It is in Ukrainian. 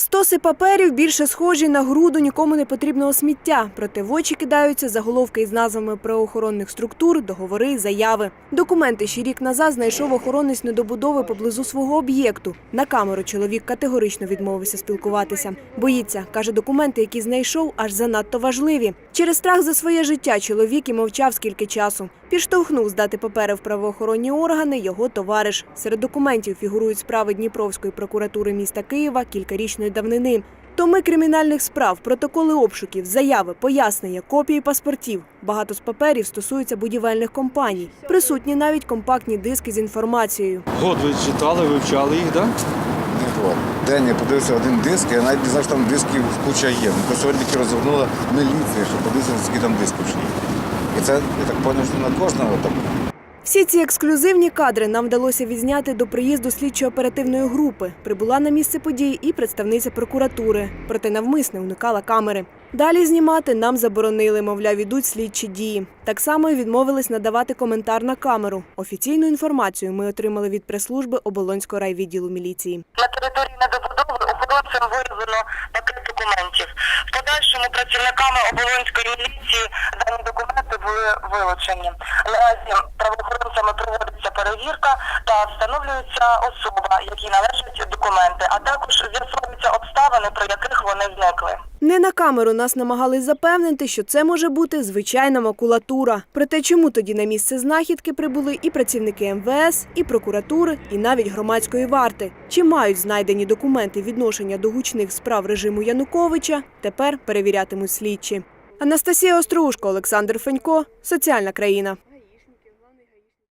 Стоси паперів більше схожі на груду нікому не потрібного сміття. Проте в очі кидаються заголовки із назвами правоохоронних структур, договори, заяви. Документи ще рік назад знайшов охоронець недобудови поблизу свого об'єкту. На камеру чоловік категорично відмовився спілкуватися. Боїться, каже, документи, які знайшов, аж занадто важливі. Через страх за своє життя чоловік і мовчав скільки часу. Підштовхнув здати папери в правоохоронні органи його товариш. Серед документів фігурують справи Дніпровської прокуратури міста Києва кількарічної давнини. Томи кримінальних справ, протоколи обшуків, заяви, пояснення, копії паспортів. Багато з паперів стосуються будівельних компаній. Присутні навіть компактні диски з інформацією. Год ви читали, вивчали їх, так? Не год. День я подивився один диск, я навіть не знав, що там дисків куча є. Ну, сьогодні тільки розвернула міліція, щоб подивитися, скільки там дисків є. І це, я так зрозумів, що на кожного там. Всі ці ексклюзивні кадри нам вдалося відзняти до приїзду слідчо-оперативної групи. Прибула на місце події і представниця прокуратури, проте навмисне уникала камери. Далі знімати нам заборонили, мовляв, ідуть слідчі дії. Так само і відмовились надавати коментар на камеру. Офіційну інформацію ми отримали від прес-служби Оболонського райвідділу міліції. На території недобудови охоронцям виявлено пакет документів. В подальшому працівниками оболонської міліції дані документи були вилучені. Наразі правоохоронцями проводиться перевірка та встановлюється особа, якій належать документи, а також з'ясовуються обставини, при яких вони зникли. Не на камеру нас намагались запевнити, що це може бути звичайна макулатура. Проте чому тоді на місце знахідки прибули і працівники МВС, і прокуратури, і навіть громадської варти. Чи мають знайдені документи відношення до гучних справ режиму Януковича? Тепер перевірятимуть слідчі. Анастасія Острушко, Олександр Фенько, Соціальна країна.